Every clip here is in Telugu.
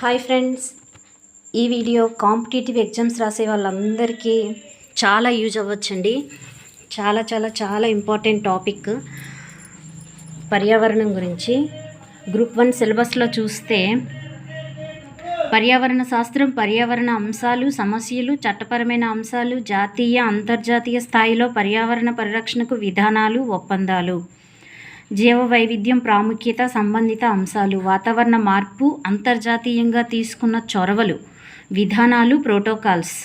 Hi friends. ఈ వీడియో కాంపిటేటివ్ ఎగ్జామ్స్ రాసే వాళ్ళందరికీ చాలా యూజ్ అవ్వచ్చండి. చాలా చాలా చాలా ఇంపార్టెంట్ టాపిక్ పర్యావరణం గురించి. గ్రూప్ వన్ సిలబస్లో చూస్తే పర్యావరణ శాస్త్రం పర్యావరణ అంశాలు సమస్యలు చట్టపరమైన అంశాలు జాతీయ అంతర్జాతీయ స్థాయిలో పర్యావరణ పరిరక్షణకు విధానాలు ఒప్పందాలు. జీవ వైవిధ్యం ప్రాముఖ్యత సంబంధిత అంశాలు వాతావరణ మార్పు అంతర్జాతీయంగా తీసుకున్న చొరవలు విధానాలు ప్రోటోకాల్స్.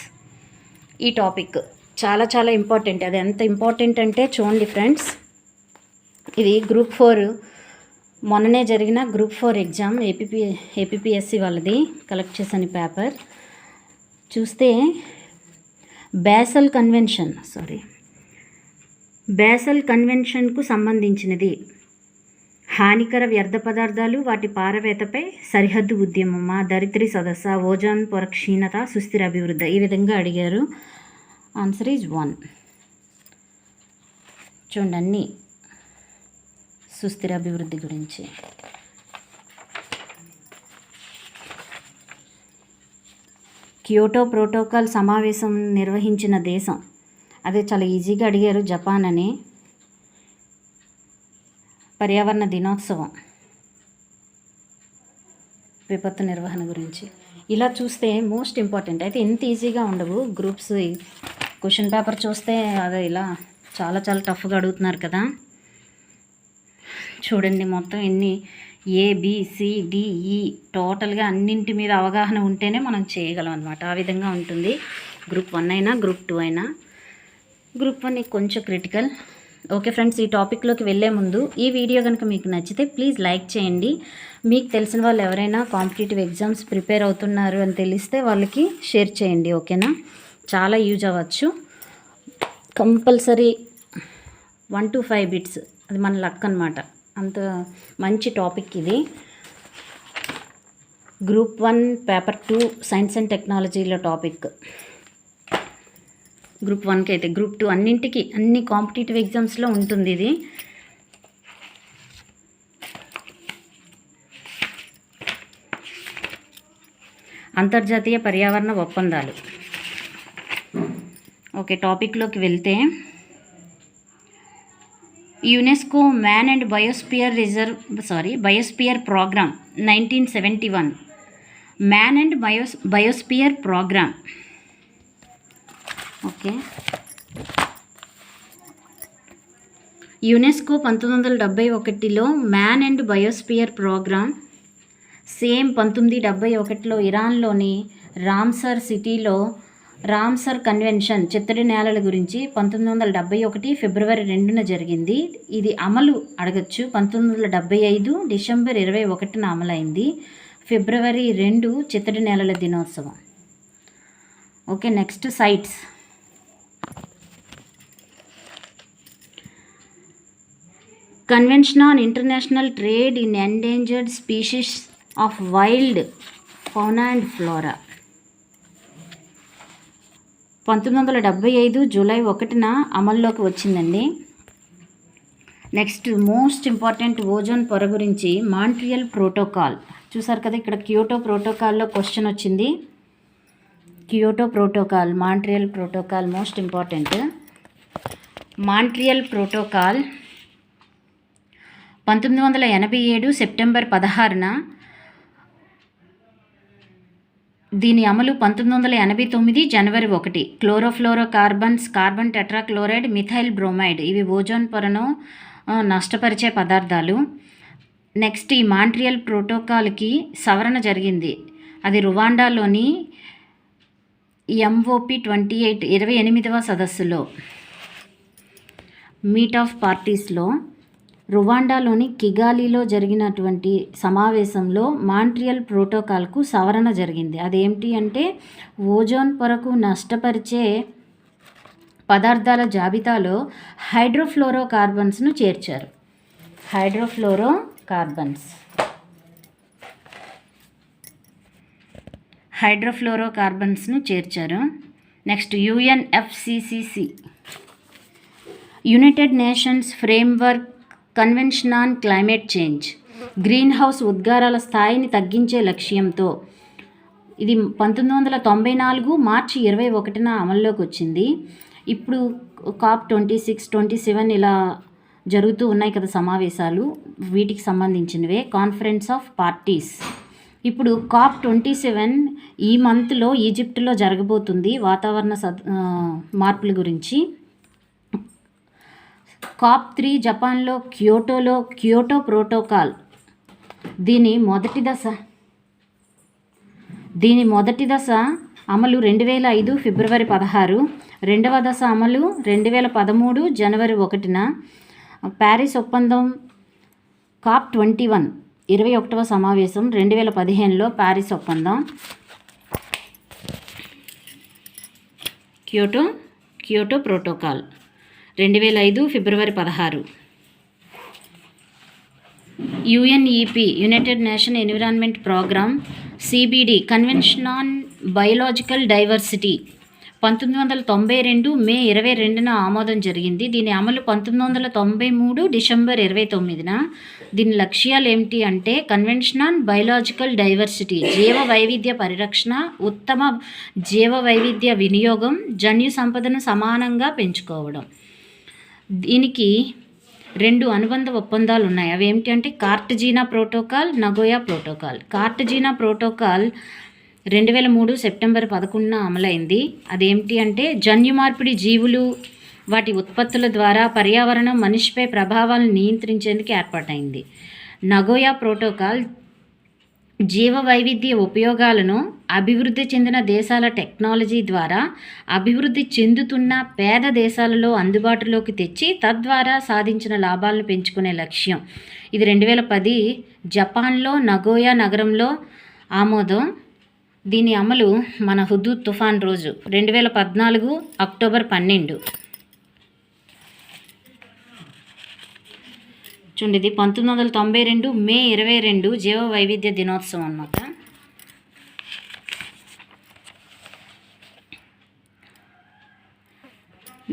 ఈ టాపిక్ చాలా చాలా ఇంపార్టెంట్. అది ఎంత ఇంపార్టెంట్ అంటే చూడండి ఫ్రెండ్స్ ఇది గ్రూప్ ఫోర్. మొన్ననే జరిగిన group four exam APP APPSC వాళ్ళది కలెక్ట్ చేసిన పేపర్. చూస్తే బేసల్ కన్వెన్షన్ సారీ. బేసల్ కన్వెన్షన్కు సంబంధించినది. హానికర వ్యర్థ పదార్థాలు వాటి పారవేతపై సరిహద్దు ఉద్యమమా దరిద్రి సదస్స ఓజోన్ పొర క్షీణత సుస్థిర అభివృద్ధి? ఈ విధంగా అడిగారు. Answer is one. చూడండి అన్నీ. సుస్థిర అభివృద్ధి గురించి. క్యోటో ప్రోటోకాల్ సమావేశం నిర్వహించిన దేశం. అదే చాలా ఈజీగా అడిగారు జపాన్ అని. పర్యావరణ దినోత్సవం. విపత్తు నిర్వహణ గురించి. ఇలా చూస్తే మోస్ట్ ఇంపార్టెంట్ అయితే ఎంత ఈజీగా ఉండవు. గ్రూప్స్ క్వశ్చన్ పేపర్ చూస్తే అదే ఇలా చాలా చాలా టఫ్గా అడుగుతున్నారు కదా. చూడండి మొత్తం ఎన్ని ఏ బిసిడిఈ టోటల్గా అన్నింటి మీద అవగాహన ఉంటేనే మనం చేయగలం అనమాట ఆ విధంగా ఉంటుంది. గ్రూప్ వన్ అయినా గ్రూప్ టూ అయినా. గ్రూప్ వన్ కొంచెం క్రిటికల్ ఓకే ఫ్రెండ్స్ ఈ టాపిక్లోకి వెళ్ళే ముందు ఈ వీడియో కనుక మీకు నచ్చితే ప్లీజ్ లైక్ చేయండి. మీకు తెలిసిన వాళ్ళు ఎవరైనా కాంపిటేటివ్ ఎగ్జామ్స్ ప్రిపేర్ అవుతున్నారు అని తెలిస్తే వాళ్ళకి షేర్ చేయండి ఓకేనా చాలా యూజ్ అవ్వచ్చు. Compulsory one two five bits అది మన లక్ అనమాట అంత మంచి టాపిక్ ఇది. Group one paper two science and టెక్నాలజీలో టాపిక్ గ్రూప్ వన్కి అయితే గ్రూప్ టూ అన్నింటికి అన్ని కాంపిటేటివ్ ఎగ్జామ్స్లో ఉంటుంది ఇది. అంతర్జాతీయ పర్యావరణ ఒప్పందాలు. ఓకే టాపిక్లోకి వెళ్తే UNESCO man and biosphere reserve sorry biosphere programme nineteen seventy one. Man and bios biosphere programme. Okay. UNESCO పంతొమ్మిది వందల డెబ్బై ఒకటిలో man and biosphere programme same పంతొమ్మిది డెబ్బై ఒకటిలో ఇరాన్లోని రామ్సర్ సిటీలో రామ్సర్ కన్వెన్షన్ చిత్తడి నేలల గురించి పంతొమ్మిది వందల డెబ్బై ఒకటి ఫిబ్రవరి రెండున జరిగింది. ఇది అమలు అడగచ్చు. పంతొమ్మిది వందల డెబ్బై ఐదు డిసెంబర్ ఇరవై ఒకటిన అమలైంది. ఫిబ్రవరి రెండు చిత్తడి నేలల దినోత్సవం. Okay next sites. Convention on international trade in endangered species of wild fauna and flora పంతొమ్మిది వందల డెబ్బై ఐదు జూలై ఒకటిన అమల్లోకి వచ్చిందండి. నెక్స్ట్ మోస్ట్ ఇంపార్టెంట్ ఓజోన్ పొర గురించి మాంట్రియల్ ప్రోటోకాల్. చూసారు కదా ఇక్కడ క్యూటో ప్రోటోకాల్లో క్వశ్చన్ వచ్చింది. Kyoto protocol Montreal protocol most important. Montreal protocol పంతొమ్మిది వందల ఎనభై ఏడు సెప్టెంబర్ పదహారున దీని అమలు పంతొమ్మిది వందల ఎనభై తొమ్మిది జనవరి ఒకటి. Chlorofluorocarbons carbon tetrachloride methyl bromide ఇవి ఓజోన్ పొరను నష్టపరిచే పదార్థాలు. నెక్స్ట్ ఈ మాంట్రియల్ ప్రోటోకాల్కి సవరణ జరిగింది. అది రువాండాలోని ఎంఓపి ట్వంటీ ఎయిట్ ఇరవై ఎనిమిదవ సదస్సులో మీట్ ఆఫ్ పార్టీస్లో రువాండాలోని కిగాలిలో జరిగినటువంటి సమావేశంలో మాంట్రియల్ ప్రోటోకాల్కు సవరణ జరిగింది. అదేమిటి అంటే ఓజోన్ పొరకు నష్టపరిచే పదార్థాల జాబితాలో హైడ్రోఫ్లోరో కార్బన్స్ను చేర్చారు. హైడ్రోఫ్లోరో కార్బన్స్ హైడ్రోఫ్లోరో కార్బన్స్ను చేర్చారు. Next UNFCCC. United nations framework convention on climate change. Greenhouse ఉద్గారాల స్థాయిని తగ్గించే లక్ష్యంతో ఇది పంతొమ్మిది వందల తొంభై నాలుగు మార్చి ఇరవై ఒకటిన అమల్లోకి వచ్చింది. ఇప్పుడు COP twenty six twenty seven ఇలా జరుగుతూ ఉన్నాయి కదా సమావేశాలు. వీటికి సంబంధించినవే. Conference of parties. ఇప్పుడు కాప్ ట్వంటీ సెవెన్ ఈ మంత్లో ఈజిప్ట్లో జరగబోతుంది వాతావరణ సద్ మార్పుల గురించి. కాప్ త్రీ జపాన్లో క్యోటోలో క్యోటో ప్రోటోకాల్. దీని మొదటి దశ. దీని మొదటి దశ అమలు రెండు వేల ఐదు ఫిబ్రవరి పదహారు. రెండవ దశ అమలు రెండు వేల పదమూడు జనవరి ఒకటిన ప్యారిస్ ఒప్పందం కాప్ ట్వంటీ వన్. ఇరవై ఒకటవ సమావేశం రెండు వేల పదిహేనులో ప్యారిస్ ఒప్పందం. Kyoto Kyoto protocol. రెండు వేల ఐదు ఫిబ్రవరి పదహారు. UNEP united nation environment programme CBD convention on biological diversity. పంతొమ్మిది వందల తొంభై రెండు మే ఇరవై రెండున ఆమోదం జరిగింది. దీని అమలు పంతొమ్మిది వందల తొంభై మూడు డిసెంబర్ ఇరవై తొమ్మిదిన. దీని లక్ష్యాలు ఏమిటి అంటే కన్వెన్షన్ ఆన్ బయోలాజికల్ డైవర్సిటీ జీవ వైవిధ్య పరిరక్షణ ఉత్తమ జీవ వైవిధ్య వినియోగం జన్యు సంపదను సమానంగా పెంచుకోవడం. దీనికి రెండు అనుబంధ ఒప్పందాలు ఉన్నాయి. అవి ఏమిటంటే Cartagena protocol Nagoya protocol. Cartagena protocol రెండు వేల మూడు సెప్టెంబర్ పదకొండున అమలైంది. అదేమిటి అంటే జన్యు మార్పిడి జీవులు వాటి ఉత్పత్తుల ద్వారా పర్యావరణం మనిషిపై ప్రభావాలను నియంత్రించేందుకు ఏర్పాటైంది. నగోయా ప్రోటోకాల్ జీవ వైవిధ్య ఉపయోగాలను అభివృద్ధి చెందిన దేశాల టెక్నాలజీ ద్వారా అభివృద్ధి చెందుతున్న పేద దేశాలలో అందుబాటులోకి తెచ్చి తద్వారా సాధించిన లాభాలను పెంచుకునే లక్ష్యం. ఇది రెండు వేల పది జపాన్లో నగోయా నగరంలో ఆమోదం. దీని అమలు మన హుదూద్ తుఫాన్ రోజు. రెండు వేల పద్నాలుగు అక్టోబర్ పన్నెండు. చూడండి ఇది పంతొమ్మిది వందల తొంభై రెండు మే ఇరవై రెండు జీవ వైవిధ్య దినోత్సవం అన్నమాట.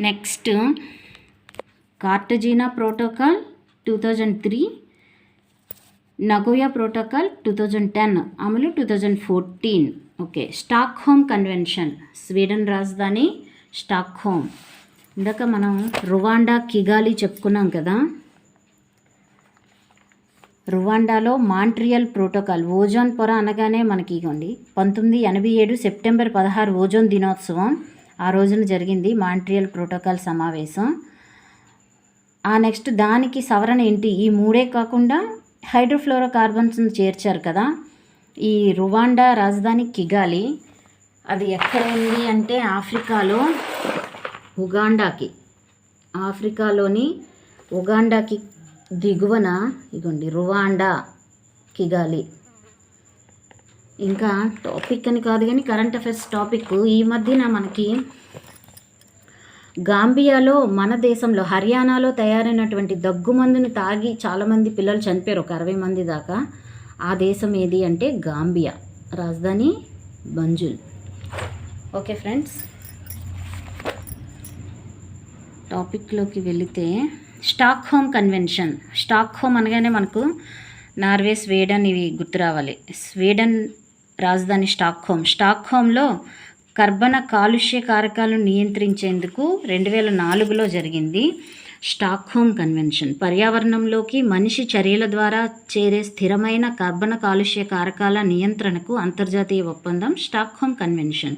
Next Cartagena protocol two thousand three Nagoya protocol two thousand ten అమలు two thousand fourteen. Okay Stockholm convention Sweden రాజధాని స్టాక్ హోమ్ ఇందాక మనం రువాండా కిగాలి చెప్పుకున్నాం కదా. రువాండాలో మాంట్రియల్ ప్రోటోకాల్ ఓజోన్ పొర అనగానే మనకి ఇగోండి. పంతొమ్మిది ఎనభై ఏడు సెప్టెంబర్ పదహారు ఓజోన్ దినోత్సవం. ఆ రోజున జరిగింది మాంట్రియల్ ప్రోటోకాల్ సమావేశం. ఆ నెక్స్ట్ దానికి సవరణ ఏంటి? ఈ మూడే కాకుండా హైడ్రోఫ్లోరోకార్బన్స్ని చేర్చారు కదా. ఈ రువాండా రాజధాని కిగాలి అది ఎక్కడ ఉంది అంటే ఆఫ్రికాలో ఉగాండాకి ఆఫ్రికాలోని ఉగాండాకి దిగువన ఇగోండి రువాండా కిగాలి. ఇంకా టాపిక్ అని కాదు కానీ కరెంట్ అఫైర్స్ టాపిక్. ఈ మధ్యన మనకి గాంబియాలో మన దేశంలో హర్యానాలో తయారైనటువంటి దగ్గుమందుని తాగి చాలామంది పిల్లలు చనిపోయారు. ఒక అరవై మంది దాకా. ఆ దేశం ఏది అంటే గాంబియా. రాజధాని బంజుల్. Okay friends. టాపిక్లోకి వెళితే Stockholm convention. Stockholm అనగానే మనకు నార్వే స్వీడన్ ఇవి గుర్తు రావాలి. స్వీడన్ రాజధాని స్టాక్ హోమ్ స్టాక్ హోమ్లో కర్బన కాలుష్య కారకాలను నియంత్రించేందుకు రెండు వేల నాలుగులో జరిగింది స్టాక్ హోమ్ కన్వెన్షన్. పర్యావరణంలోకి మనిషి చర్యల ద్వారా చేరే స్థిరమైన కర్బన కాలుష్య కారకాల నియంత్రణకు అంతర్జాతీయ ఒప్పందం స్టాక్ హోమ్ కన్వెన్షన్.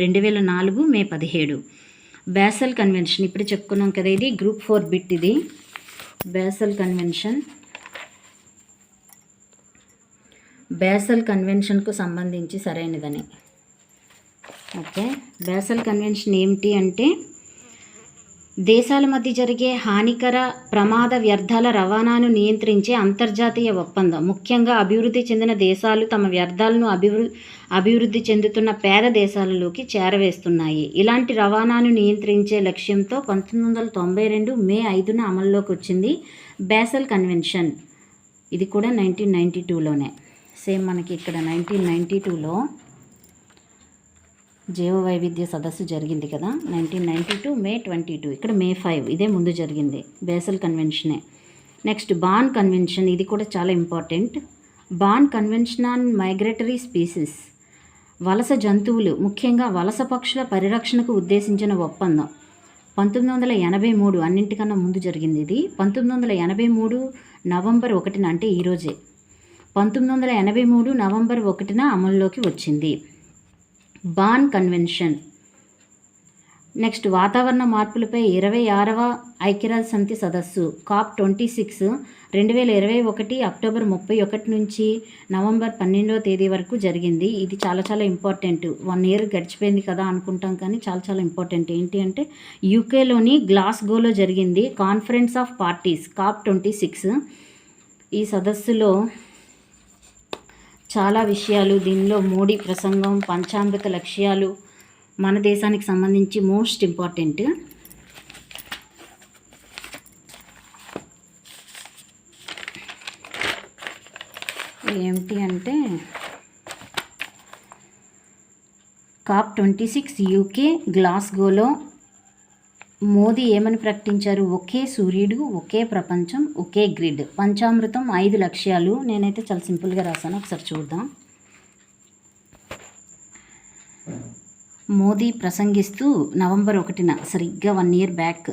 రెండు వేల నాలుగు మే పదిహేడు. బ్యాసల్ కన్వెన్షన్ ఇప్పుడు చెప్పుకున్నాం కదా ఇది. గ్రూప్ ఫోర్ బిట్ ఇది. బ్యాసల్ కన్వెన్షన్ బ్యాసల్ కన్వెన్షన్కు సంబంధించి సరైనదని. ఓకే బ్యాసల్ కన్వెన్షన్ ఏమిటి అంటే దేశాల మధ్య జరిగే హానికర ప్రమాద వ్యర్థాల రవాణాను నియంత్రించే అంతర్జాతీయ ఒప్పందం. ముఖ్యంగా అభివృద్ధి చెందిన దేశాలు తమ వ్యర్థాలను అభివృ అభివృద్ధి చెందుతున్న పేద దేశాలలోకి చేరవేస్తున్నాయి. ఇలాంటి రవాణాను నియంత్రించే లక్ష్యంతో పంతొమ్మిది వందల తొంభై రెండు మే ఐదున అమల్లోకి వచ్చింది బేసల్ కన్వెన్షన్. ఇది కూడా నైన్టీన్ నైంటీ టూలోనే. సేమ్ మనకి ఇక్కడ నైన్టీన్ నైంటీ టూలో జీవవైవిధ్య సదస్సు జరిగింది కదా nineteen ninety two May twenty two ఇక్కడ మే ఫైవ్ ఇదే ముందు జరిగింది బేసల్ కన్వెన్షనే నెక్స్ట్ బాన్ కన్వెన్షన్ ఇది కూడా చాలా important Bonn convention on migratory species వలస జంతువులు ముఖ్యంగా వలస పక్షుల పరిరక్షణకు ఉద్దేశించిన ఒప్పందం. పంతొమ్మిది వందల ఎనభై మూడు అన్నింటికన్నా ముందు జరిగింది ఇది. పంతొమ్మిది వందల ఎనభై మూడు నవంబర్ ఒకటిన అంటే ఈరోజే పంతొమ్మిది వందల ఎనభై మూడు నవంబర్ ఒకటిన అమల్లోకి వచ్చింది. Bonn convention. నెక్స్ట్ వాతావరణ మార్పులపై ఇరవై ఆరవ ఐక్యరాజ్య సమితి సదస్సు కాప్ ట్వంటీ సిక్స్ రెండు వేల ఇరవై ఒకటి అక్టోబర్ ముప్పై ఒకటి నుంచి నవంబర్ పన్నెండవ తేదీ వరకు జరిగింది. ఇది చాలా చాలా ఇంపార్టెంట్. వన్ ఇయర్ గడిచిపోయింది కదా అనుకుంటాం కానీ చాలా చాలా ఇంపార్టెంట్. ఏంటి అంటే యూకేలోని గ్లాస్గోలో జరిగింది conference of parties COP twenty six. ఈ సదస్సులో చాలా విషయాలు దీనిలో మోడీ ప్రసంగం పంచామృత లక్ష్యాలు మన దేశానికి సంబంధించి మోస్ట్ ఇంపార్టెంట్. ఏమిటి అంటే కాప్ ట్వంటీ సిక్స్ యూకే గ్లాస్గోలో మోదీ ఏమని ప్రకటించారు? ఒకే సూర్యుడు ఒకే ప్రపంచం ఒకే గ్రిడ్. పంచామృతం ఐదు లక్ష్యాలు. నేనైతే చాలా సింపుల్గా రాశాను. ఒకసారి చూద్దాం. మోదీ ప్రసంగిస్తూ నవంబర్ ఒకటిన సరిగ్గా వన్ ఇయర్ బ్యాక్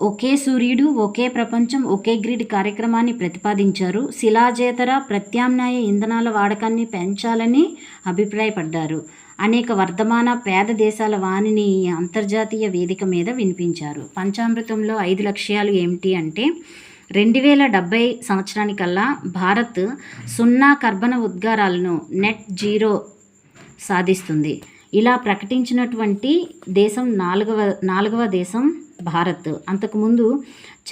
ఒకే సూర్యుడు ఒకే ప్రపంచం ఒకే గ్రిడ్ కార్యక్రమాన్ని ప్రతిపాదించారు. శిలాజేతర ప్రత్యామ్నాయ ఇంధనాల వాడకాన్ని పెంచాలని అభిప్రాయపడ్డారు. అనేక వర్ధమాన పేద దేశాల వాణిని అంతర్జాతీయ వేదిక మీద వినిపించారు. పంచామృతంలో ఐదు లక్ష్యాలు ఏమిటి అంటే రెండు వేల డెబ్బై సంవత్సరానికల్లా భారత్ సున్నా కర్బన ఉద్గారాలను నెట్ జీరో సాధిస్తుంది. ఇలా ప్రకటించినటువంటి దేశం నాలుగవ నాలుగవ దేశం భారత్. అంతకుముందు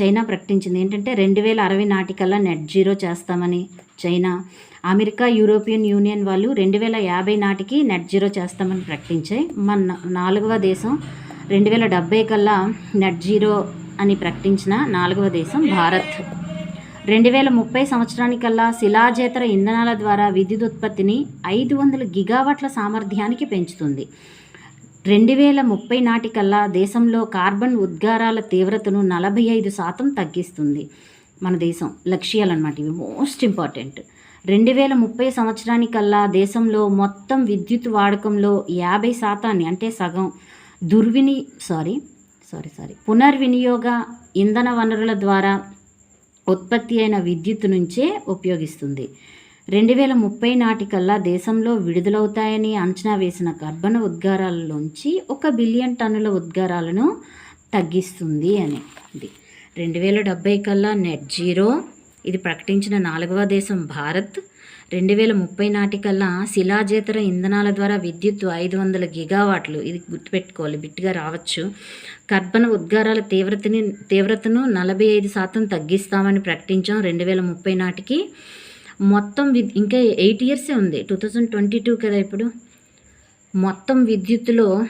చైనా ప్రకటించింది. ఏంటంటే రెండు వేల అరవై నాటికల్లా నెట్ జీరో చేస్తామని చైనా. అమెరికా యూరోపియన్ యూనియన్ వాళ్ళు రెండు వేల యాభై నాటికి నెట్ జీరో చేస్తామని ప్రకటించాయి మన నాలుగవ దేశం. రెండు వేల డెబ్బై కల్లా నెట్ జీరో అని ప్రకటించిన నాలుగవ దేశం భారత్. రెండు వేల ముప్పై సంవత్సరానికల్లా శిలాజేతర ఇంధనాల ద్వారా విద్యుత్ ఉత్పత్తిని ఐదు వందల గిగావాట్ల సామర్థ్యానికి పెంచుతుంది. రెండు వేల ముప్పై నాటికల్లా దేశంలో కార్బన్ ఉద్గారాల తీవ్రతను నలభై ఐదు శాతం తగ్గిస్తుంది. మన దేశం లక్ష్యాలు అనమాట ఇవి మోస్ట్ ఇంపార్టెంట్. రెండు వేల ముప్పై సంవత్సరానికల్లా దేశంలో మొత్తం విద్యుత్ వాడకంలో యాభై శాతాన్ని అంటే సగం దుర్విని సారీ సారీ సారీ పునర్వినియోగ ఇంధన వనరుల ద్వారా ఉత్పత్తి అయిన విద్యుత్ నుంచే ఉపయోగిస్తుంది. రెండు వేల ముప్పై నాటికల్లా దేశంలో విడుదలవుతాయని అంచనా వేసిన కర్బన ఉద్గారాలలోంచి ఒక బిలియన్ టన్నుల ఉద్గారాలను తగ్గిస్తుంది అని. ఇది రెండు వేల డెబ్బై కల్లా నెట్ జీరో ఇది ప్రకటించిన నాలుగవ దేశం భారత్. రెండు వేల ముప్పై నాటికల్లా శిలాజేతర ఇంధనాల ద్వారా విద్యుత్ ఐదు వందల గిగావాట్లు ఇది గుర్తుపెట్టుకోవాలి బిట్టుగా రావచ్చు. కర్బన ఉద్గారాల తీవ్రతని తీవ్రతను నలభై ఐదు శాతం తగ్గిస్తామని ప్రకటించాం రెండు వేల ముప్పై నాటికి. మొత్తం విద్ ఇంకా ఎయిట్ ఇయర్సే ఉంది. టూ థౌజండ్ ట్వంటీ టూ కదా ఇప్పుడు. మొత్తం విద్యుత్తులో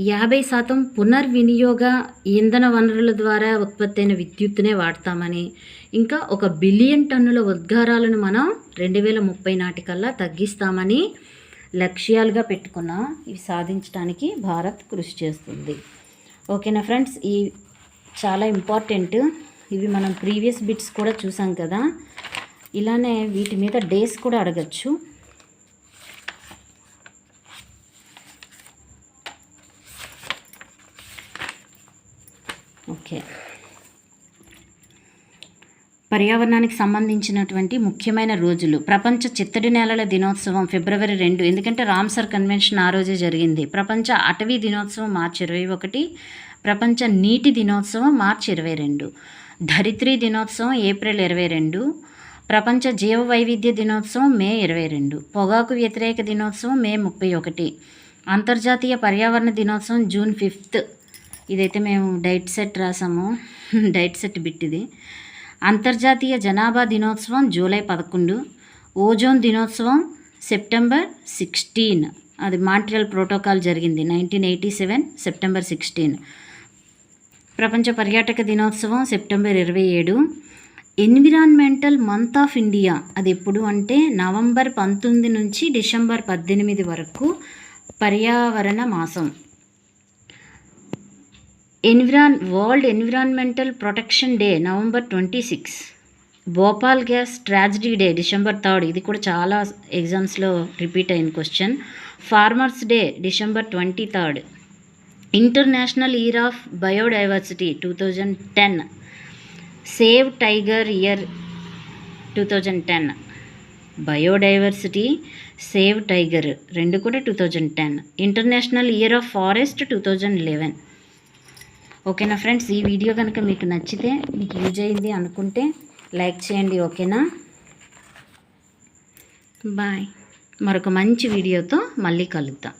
యాభై శాతం పునర్వినియోగ ఇంధన వనరుల ద్వారా ఉత్పత్తి అయిన విద్యుత్తునే వాడతామని ఇంకా ఒక బిలియన్ టన్నుల ఉద్గారాలను మనం రెండు వేల ముప్పై నాటికల్లా తగ్గిస్తామని లక్ష్యాలుగా పెట్టుకున్న. ఇవి సాధించడానికి భారత్ కృషి చేస్తుంది. ఓకేనా ఫ్రెండ్స్? ఈ చాలా ఇంపార్టెంట్. ఇవి మనం ప్రీవియస్ బిట్స్ కూడా చూసాం కదా. ఇలానే వీటి మీద డేస్ కూడా అడగచ్చు. ఓకే. పర్యావరణానికి సంబంధించినటువంటి ముఖ్యమైన రోజులు. ప్రపంచ చిత్తడి నేలల దినోత్సవం ఫిబ్రవరి రెండు. ఎందుకంటే రామ్సర్ కన్వెన్షన్ ఆ రోజే జరిగింది. ప్రపంచ అటవీ దినోత్సవం మార్చి ఇరవై ఒకటి. ప్రపంచ నీటి దినోత్సవం మార్చి ఇరవై రెండు. ధరిత్రి దినోత్సవం ఏప్రిల్ ఇరవై రెండు. ప్రపంచ జీవ వైవిధ్య దినోత్సవం మే ఇరవై రెండు. పొగాకు వ్యతిరేక దినోత్సవం మే ముప్పై ఒకటి. అంతర్జాతీయ పర్యావరణ దినోత్సవం జూన్ ఫిఫ్త్. ఇదైతే మేము diet set రాసాము. Diet set bit ఇది అంతర్జాతీయ జనాభా దినోత్సవం జూలై పదకొండు. ఓజోన్ దినోత్సవం సెప్టెంబర్ సిక్స్టీన్. అది మాంట్రియల్ ప్రోటోకాల్ జరిగింది. Nineteen eighty seven September sixteen. ప్రపంచ పర్యాటక దినోత్సవం సెప్టెంబర్ ఇరవై ఏడు. ఎన్విరాన్మెంటల్ మంత్ ఆఫ్ ఇండియా అది ఎప్పుడు అంటే నవంబర్ పంతొమ్మిది నుంచి డిసెంబర్ పద్దెనిమిది వరకు పర్యావరణ మాసం. Environ world environmental protection day November twenty six. Bhopal gas tragedy day December third. ఇది కూడా చాలా ఎగ్జామ్స్లో రిపీట్ అయిన question. Farmers day December twenty third. International year of biodiversity two thousand ten. Save tiger year two thousand ten biodiversity save tiger రెండు కూడా two thousand ten international year of forest two thousand eleven ఓకేనా ఫ్రెండ్స్ ఈ వీడియో కనుక మీకు నచ్చితే మీకు యూజ్ అయింది అనుకుంటే లైక్ చేయండి ఓకేనా బాయ్ మరొక మంచి వీడియోతో మళ్ళీ కలుద్దాం.